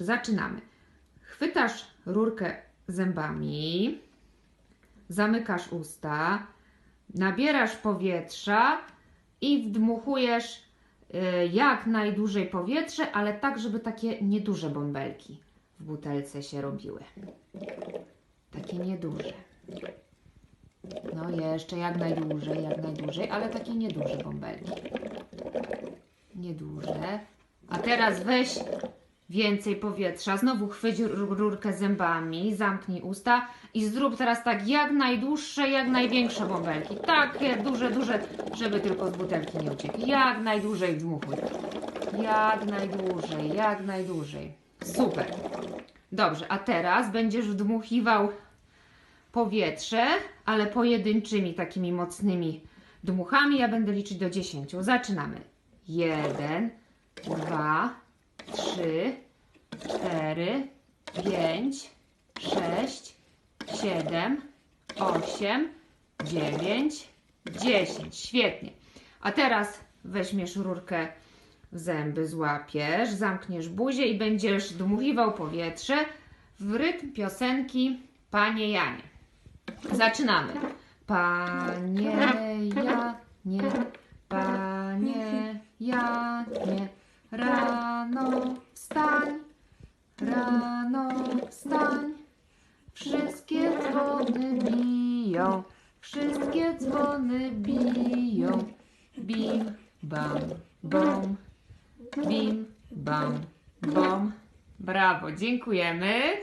Zaczynamy. Chwytasz rurkę zębami, zamykasz usta, nabierasz powietrza i wdmuchujesz y, jak najdłużej powietrze, ale tak, żeby takie nieduże bąbelki w butelce się robiły. Takie nieduże. No jeszcze jak najdłużej, jak najdłużej, ale takie nieduże bąbelki. Nieduże. A teraz weź więcej powietrza. Znowu chwyć ru- rurkę zębami, zamknij usta i zrób teraz tak jak najdłuższe, jak największe bąbelki. Takie duże, duże, żeby tylko z butelki nie uciekł. Jak najdłużej dmuchuj. Jak najdłużej, jak najdłużej. Super. Dobrze, a teraz będziesz wdmuchiwał powietrze, ale pojedynczymi takimi mocnymi dmuchami. Ja będę liczyć do 10. Zaczynamy. 1, 2, 3, 4, 5, 6, 7, 8, 9, 10. Świetnie. A teraz weźmiesz rurkę w zęby, złapiesz, zamkniesz buzię i będziesz dmuchiwał powietrze w rytm piosenki Panie Janie. Zaczynamy. Panie Janie, Panie Dzwony biją, wszystkie dzwony biją. Bim, bam, bom, bim, bam, bom. Brawo, dziękujemy.